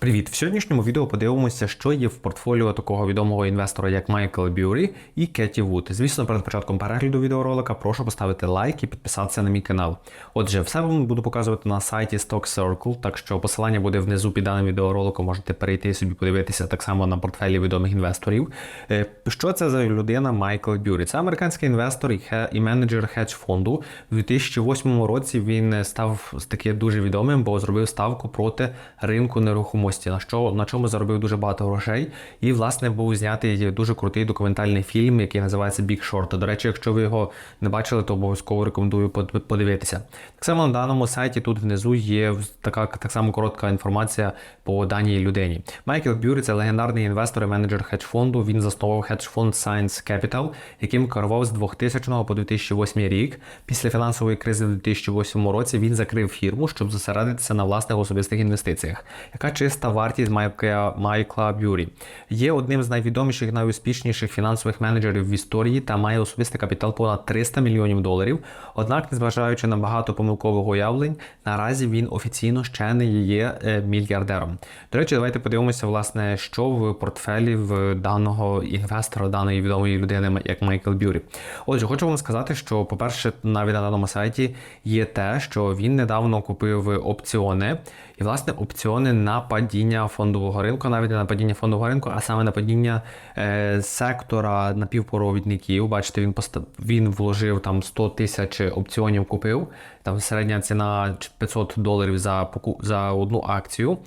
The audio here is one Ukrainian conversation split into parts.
Привіт! В сьогоднішньому відео подивимося, що є в портфоліо такого відомого інвестора, як Майкл Бюрі і Кеті Вуд. Звісно, перед початком перегляду відеоролика прошу поставити лайк і підписатися на мій канал. Отже, все вам буду показувати на сайті Stock Circle, так що посилання буде внизу під даним відеороликом, можете перейти собі подивитися так само на портфелі відомих інвесторів. Е, Що це за людина Майкл Бюрі? Це американський інвестор і і менеджер хедж фонду. У 2008 році він став таки дуже відомим, бо зробив ставку проти ринку нерухомості, на що на чому заробив дуже багато грошей. І власне був знятий дуже крутий документальний фільм, який називається Big Short. До речі, якщо ви його не бачили, то обов'язково рекомендую подивитися. Так само на даному сайті тут внизу є така так само коротка інформація по даній людині. Майкл Бюрі це легендарний інвестор і менеджер хедж фонду. Він заснував хедж фонд Science Capital, яким керував з 2000 по 2008 рік. Після фінансової кризи в 2008 році він закрив фірму, щоб зосередитися на власних особистих інвестиціях. Яка чиста вартість Майкла, Майкла Бюрі? Є одним з найвідоміших, найуспішніших фінансових менеджерів в історії та має особистий капітал понад 300 мільйонів доларів. Однак, незважаючи на багато помилкових уявлень, наразі він офіційно ще не є е, мільярдером. До речі, давайте подивимося, власне, що в портфелі в даного інвестора, даної відомої людини, як Майкл Бюрі. Отже, хочу вам сказати, що, по-перше, навіть на даному сайті є те, що він недавно купив опціони, і власне опціони на падіння фондового ринку, навіть не на падіння фондового ринку, а саме на падіння е, сектора напівпровідників. Бачите, він пост... він вложив там 100 тисяч опціонів купив. Там середня ціна 500 доларів за поку... за одну акцію.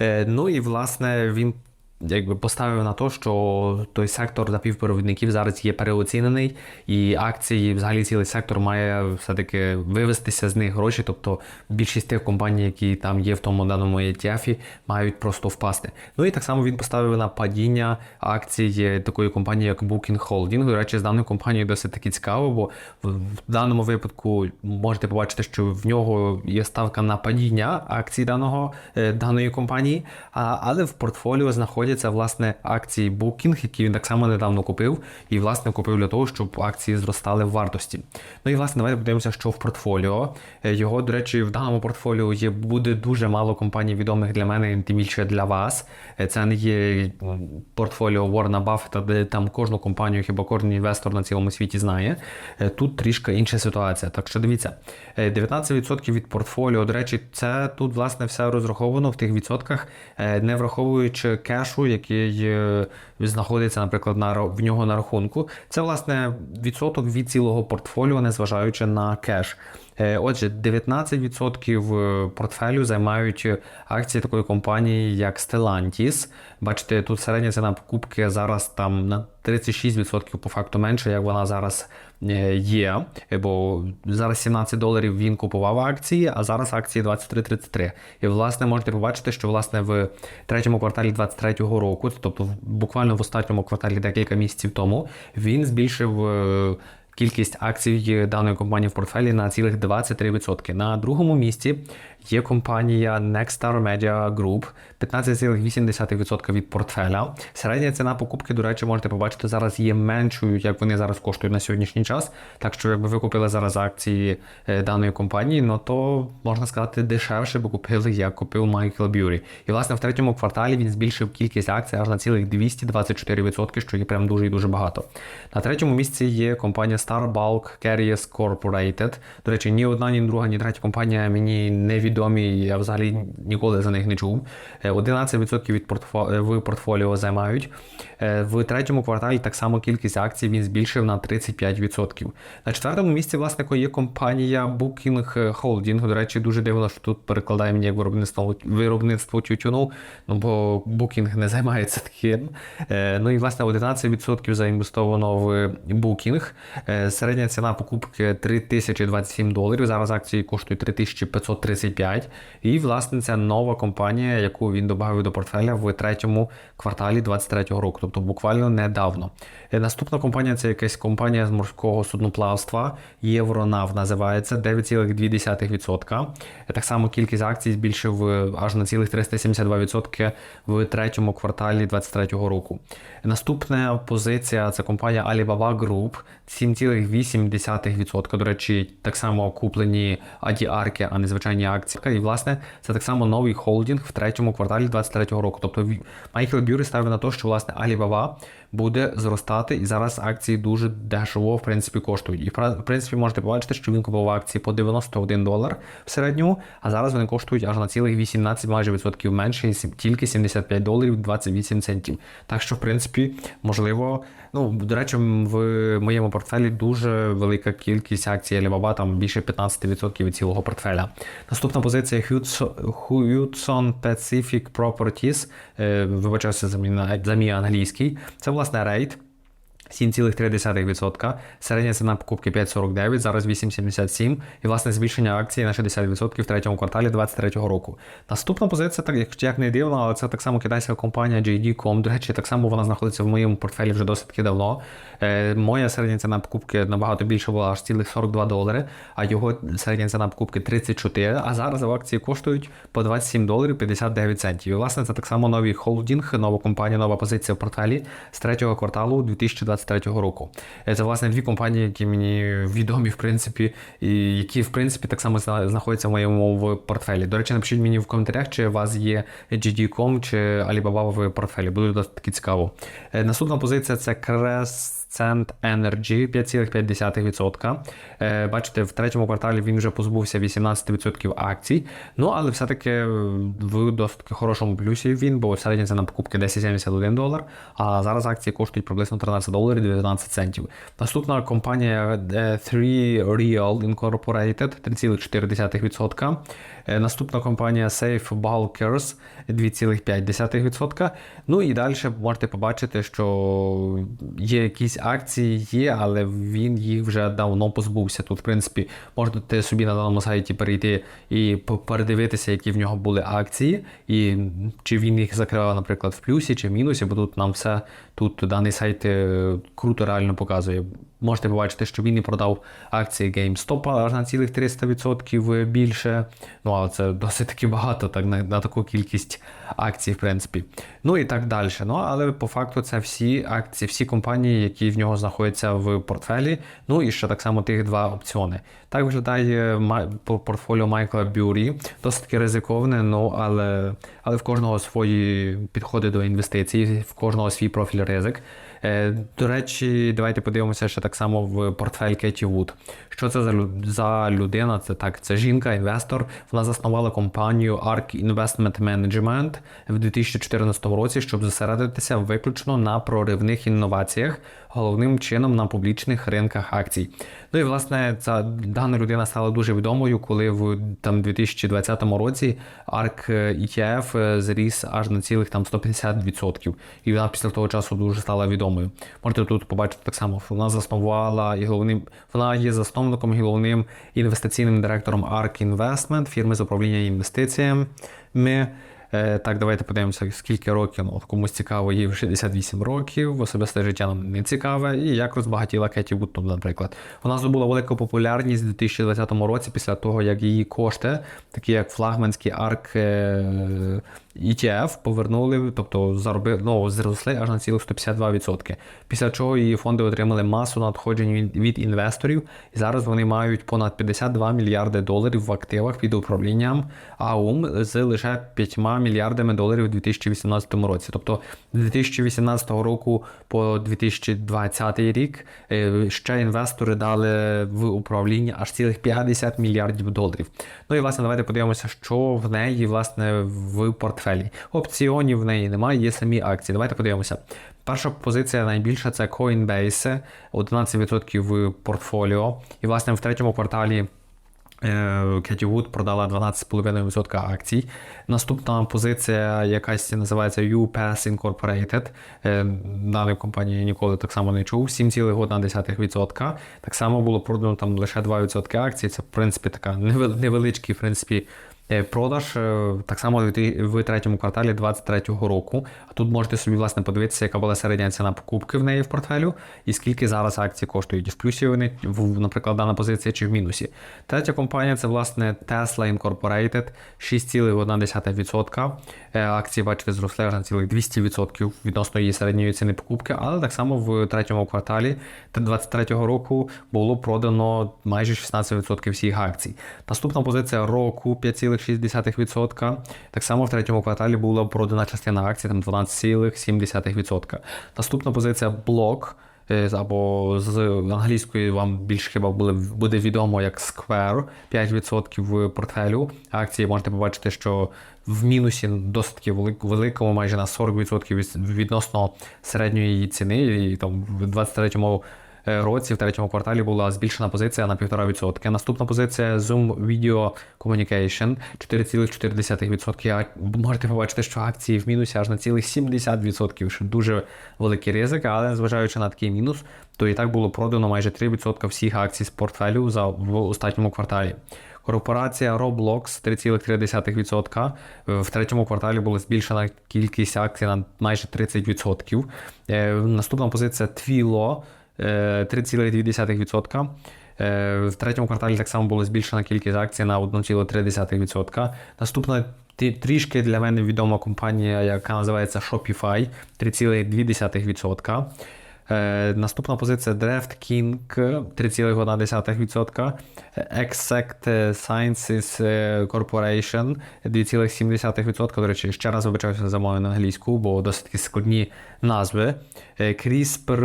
Е, ну і власне він якби поставив на те, що той сектор напівпровідників зараз є переоцінений, і акції, взагалі цілий сектор має все-таки вивестися з них гроші. Тобто більшість тих компаній, які там є в тому даному ETF, мають просто впасти. Ну і так само він поставив на падіння акцій такої компанії, як Booking Holding. До речі, з даною компанією досить таки цікаво, бо в даному випадку можете побачити, що в нього є ставка на падіння акцій даного, е, даної компанії, але в портфоліо знаходяться власне акції Booking, які він так само недавно купив, і власне купив для того, щоб акції зростали в вартості. Ну і власне давайте подивимося, що в портфоліо. Е, Його, до речі, в даному портфоліо є буде дуже мало компаній відомих для мене, тим більше для вас. Е, Це не є портфоліо Ворна Баффета, де там кожну компанію, хіба кожен інвестор на цілому світі знає. Е, Тут трішки інша ситуація. Так що дивіться, е, 19% від портфоліо. До речі, це тут власне все розраховано в тих відсотках, не враховуючи кешу, який е, знаходиться, наприклад, на в нього на рахунку. Це власне відсоток від цілого портфоліо, незважаючи на кеш. Е, Отже, 19% портфелю займають акції такої компанії, як Stellantis. Бачите, тут середня ціна покупки зараз там на 36% по факту менше, як вона зараз е, є. Е, Бо зараз 17 доларів він купував акції, а зараз акції 23.33. І власне можете побачити, що власне в третьому кварталі 23-го року, тобто буквально в останньому кварталі декілька місяців тому, він збільшив. Кількість акцій даної компанії в портфелі на цілих 23%. На другому місці є компанія Nexstar Media Group, 15,8% від портфеля. Середня ціна покупки, до речі, можете побачити, зараз є меншою, як вони зараз коштують на сьогоднішній час. Так що, якби ви купили зараз акції е, даної компанії, ну то можна сказати дешевше, бо купили, як купив Майкл Бюрі. І власне в третьому кварталі він збільшив кількість акцій аж на цілих 224%, що є прям дуже і дуже багато. На третьому місці є компанія Star Bulk Carriers Corporated. До речі, ні одна, ні друга, ні третя компанія мені невідомі, я взагалі ніколи за них не чув. Е, 11% від портфо... е, портфоліо займають. Е, В третьому кварталі так само кількість акцій він збільшив на 35%. На четвертому місці, власне, є компанія Booking Holding. До речі, дуже дивно, що тут перекладає мені як виробництво, виробництво тютюну, ну бо Booking не займається таким. Е, Ну і власне 11% заінвестовано в Booking. Е, Середня ціна покупки 3027 доларів. Зараз акції коштують 3535. І, власне, це нова компанія, яку він додав до портфеля в третьому кварталі 2023 року, тобто буквально недавно. Е, Наступна компанія це якась компанія з морського судноплавства. Євронав називається 9,2%. Е, Так само кількість акцій збільшив е, аж на цілих 372% в третьому кварталі 2023 року. Наступна позиція це компанія Alibaba Group 7,8%. До речі, так само куплені ADR, а не звичайні акції. Акцій. І власне це так само новий холдинг в третьому кварталі 2023 року. Тобто Майкл Бюрі ставив на те, що власне Alibaba буде зростати, і зараз акції дуже дешево в принципі коштують. І в принципі можете побачити, що він купував акції по 91 долар в середньому, а зараз вони коштують аж на цілих 18 майже відсотків менше, і тільки 75 доларів 28 центів. Так що, в принципі, можливо, ну до речі, в моєму портфелі дуже велика кількість акцій Alibaba, там більше 15% від цілого портфеля. Наступна позиція Hudson Pacific Properties. Е, Вибачаюся за мій англійський. Це власне рейд. 7,3%, середня ціна покупки 5,49, зараз 8,77 і власне збільшення акції на 60% в третьому кварталі 2023 року. Наступна позиція, так як, не дивно, але це так само китайська компанія JD.com. До речі, так само вона знаходиться в моєму портфелі вже досить таки давно. Е, моя середня ціна покупки набагато більше була аж цілих 42 долари, а його середня ціна покупки 34, а зараз в акції коштують по 27 доларів 59 центів. І власне це так само новий холдинг, нова компанія, нова позиція в портфелі з третього кварталу 2023 року. Е, Це власне дві компанії, які мені відомі, в принципі, і які в принципі так само знаходяться в моєму портфелі. До речі, напишіть мені в коментарях, чи у вас є GD.com чи Alibaba в портфелі. Буде досить цікаво. Е, Наступна позиція це Crescent Energy 5,5%. Е, Бачите, в третьому кварталі він вже позбувся 18% акцій. Ну, але все-таки е, в досить хорошому плюсі він, бо середня ціна покупки 10,71 долар, а зараз акції коштують приблизно 13 доларів 19 центів. Наступна компанія е, 3 Real Incorporated 3,4%. Е, Наступна компанія Safe Bulkers 2,5%. Ну і далі можете побачити, що є якісь акції, є, але він їх вже давно позбувся. Тут, в принципі, можете собі на даному сайті перейти і передивитися, які в нього були акції, і чи він їх закривав, наприклад, в плюсі чи в мінусі, бо тут нам все тут даний сайт е, круто реально показує. Можете побачити, що він і продав акції GameStop аж на цілих 300% більше. Ну, але це досить таки багато так, на, на таку кількість акцій, в принципі. Ну і так далі. Ну, але по факту це всі акції, всі компанії, які в нього знаходяться в портфелі. Ну і ще так само тих два опціони. Так виглядає портфоліо Майкла Бюрі. Досить таки ризиковане, ну але, але в кожного свої підходи до інвестицій, в кожного свій профіль ризик. Е, До речі, давайте подивимося ще так само в портфель Кеті Вуд. Що це за, людина? Це так, це жінка, інвестор. Вона заснувала компанію ARK Investment Management в 2014 році, щоб зосередитися виключно на проривних інноваціях, головним чином на публічних ринках акцій. Ну і власне ця дана людина стала дуже відомою, коли в там 2020 році ARK ETF е, зріс аж на цілих там 150%. І вона після того часу дуже стала відомою. Можете тут побачити так само, вона заснувала і головним, вона є засновником і головним інвестиційним директором ARK Investment, фірми з управління інвестиціями. Е, Так, давайте подивимося, скільки років. Ну, от комусь цікаво, їй 68 років, особисте життя нам не цікаве, і як розбагатіла Кеті Вуд, наприклад. Вона здобула велику популярність у 2020 році після того, як її кошти, такі як флагманський арк ETF, повернули, тобто заробили, ну, зросли аж на цілих 152%. Після чого її фонди отримали масу надходжень від, інвесторів, і зараз вони мають понад 52 мільярди доларів в активах під управлінням АУМ з лише 5 мільярдами доларів у 2018 році. Тобто з 2018 року по 2020 рік е, ще інвестори дали в управління аж цілих 50 мільярдів доларів. Ну і власне давайте подивимося, що в неї власне в портфелі. Опціонів в неї немає, є самі акції. Давайте подивимося. Перша позиція найбільша це Coinbase, 11% в портфоліо. І власне в третьому кварталі Кеті Вуд продала 12,5% акцій. Наступна позиція якась називається UPass Incorporated. Е, Даної компанії ніколи так само не чув. 7,1%. Так само було продано там лише 2% акцій. Це, в принципі, така невел- невеличкий, в принципі. Е, Продаж е, так само в третьому кварталі 2023 року. А тут можете собі власне подивитися, яка була середня ціна покупки в неї в портфелю, і скільки зараз акції коштують. В плюсі вони, наприклад, дана позиція чи в мінусі. Третя компанія це власне Tesla Incorporated, 6,1%. Е, Акції, бачите, зросли аж на цілих 200% відносно її середньої ціни покупки, але так само в третьому кварталі 2023 року було продано майже 16% всіх акцій. Наступна позиція року 5,6%. 0,6%. Так само в третьому кварталі була продана частина акцій, там 12,7%. Наступна позиція блок. е, Або з англійської вам більш хіба буде, відомо як Square 5% в портфелю. Акції можете побачити, що в мінусі досить великому, майже на 40% відносно середньої ціни. І там в 23-му е, році, в третьому кварталі була збільшена позиція на 1,5%. Наступна позиція Zoom Video Communication 4,4%. А Можете побачити, що акції в мінусі аж на цілих 70%, що дуже великий ризик, але зважаючи на такий мінус, то і так було продано майже 3% всіх акцій з портфелю за в останньому кварталі. Корпорація Roblox 3,3%. В третьому кварталі була збільшена кількість акцій на майже 30%. Е, Наступна позиція Twilo е, 3,2%. Е, В третьому кварталі так само була збільшена кількість акцій на 1,3%. Наступна трішки для мене відома компанія, яка називається Shopify 3,2%. Е, наступна позиція DraftKing 3,1%. Exact Sciences Corporation 2,7%. До речі, ще раз вибачаюся за мою на англійську, бо досить складні назви. Е, CRISPR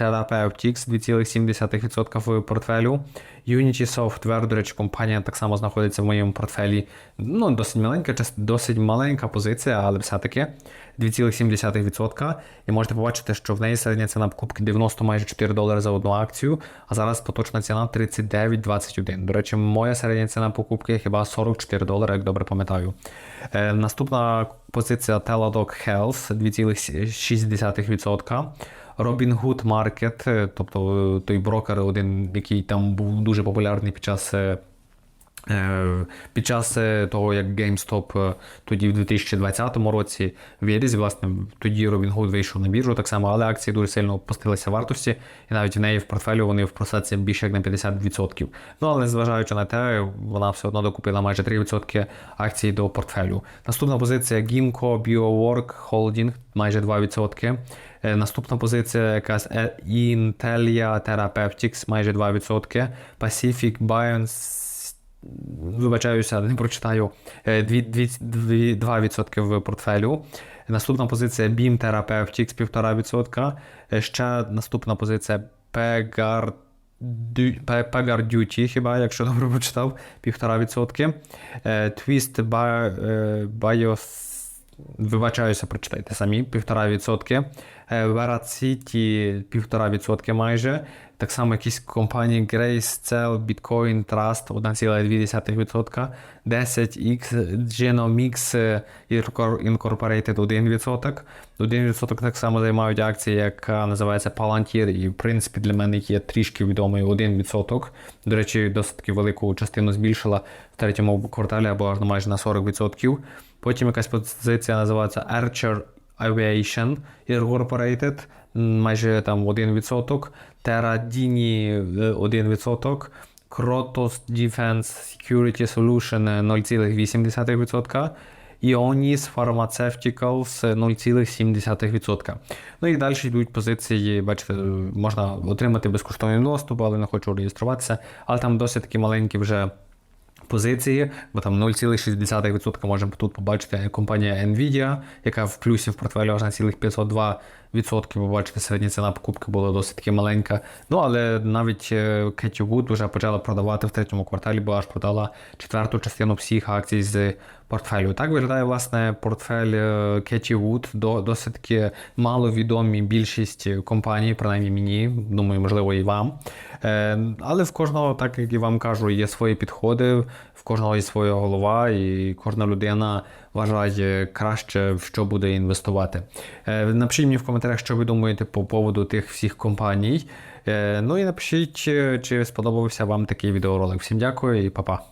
Therapeutics 2,7% в портфелю. Unity Software, до речі, компанія так само знаходиться в моєму портфелі. Ну, досить маленька, досить маленька позиція, але все-таки 2,7%. І можете побачити, що в неї середня ціна покупки 90 майже 4 долари за одну акцію, а зараз поточна ціна 39,21. До речі, моя середня ціна покупки хіба 44 долари, як добре пам'ятаю. Е, наступна позиція Teladoc Health 2,6%. Robinhood е, тобто е, той брокер, один, який там був дуже популярний під час. Е, Під час е, того, як GameStop е, тоді в 2020 році виріс, власне, тоді Robinhood вийшов на біржу так само, але акції дуже сильно опустилися вартості, і навіть в неї в портфелю вони в просадці більше як на 50%. Ну, але незважаючи на те, вона все одно докупила майже 3% акцій до портфелю. Наступна позиція Gimco BioWork Holding, майже 2%. Е, Наступна позиція якась Intelia Therapeutics, майже 2%. Pacific Bioens Вибачаюся, не прочитаю Е, дві- дві- дві- 2% в портфелю. Наступна позиція BIM Therapeutics 1,5%. Е, Ще наступна позиція Pegar Ду- Pegar Duty, хіба, якщо добре прочитав, 1,5%. Е, Twist Bio- е, Bios Вибачаюся, прочитайте самі, 1,5%. Е, Veracity 1,5% майже. Так само якісь компанії Grayscale, Bitcoin Trust 1,2%. 10X Genomics е, Incorporated 1%. 1% так само займають акції, яка називається Palantir, і в принципі для мене є трішки відомий 1%. До речі, досить велику частину збільшила в третьому кварталі або майже на 40%. Потім якась позиція називається Archer Aviation Incorporated, майже там 1%, Terradini е, 1%, Krotos Defense Security Solution е, 0,8%, Ionis Pharmaceuticals е, 0,7%. Ну і далі йдуть позиції, бачите, можна отримати безкоштовний доступ, але не хочу реєструватися, але там досить такі маленькі вже позиції, бо там 0,6% можемо тут побачити компанія Nvidia, яка в плюсі в портфелі аж на цілих 502%. Ви бачите, середня ціна покупки була досить таки маленька. Ну але навіть е, Кеті Вуд вже почала продавати в третьому кварталі, бо аж продала четверту частину всіх акцій з портфелю. Так виглядає власне портфель е, Кеті Вуд. До досить таки маловідомі більшість компаній, принаймні мені, думаю, можливо, і вам. Е, Але в кожного, так як і вам кажу, є свої підходи, в кожного є своя голова, і кожна людина вважає краще, в що буде інвестувати. Е, Напишіть мені в коментарях, що ви думаєте по поводу тих всіх компаній. Е, Ну і напишіть, чи сподобався вам такий відеоролик. Всім дякую і па-па.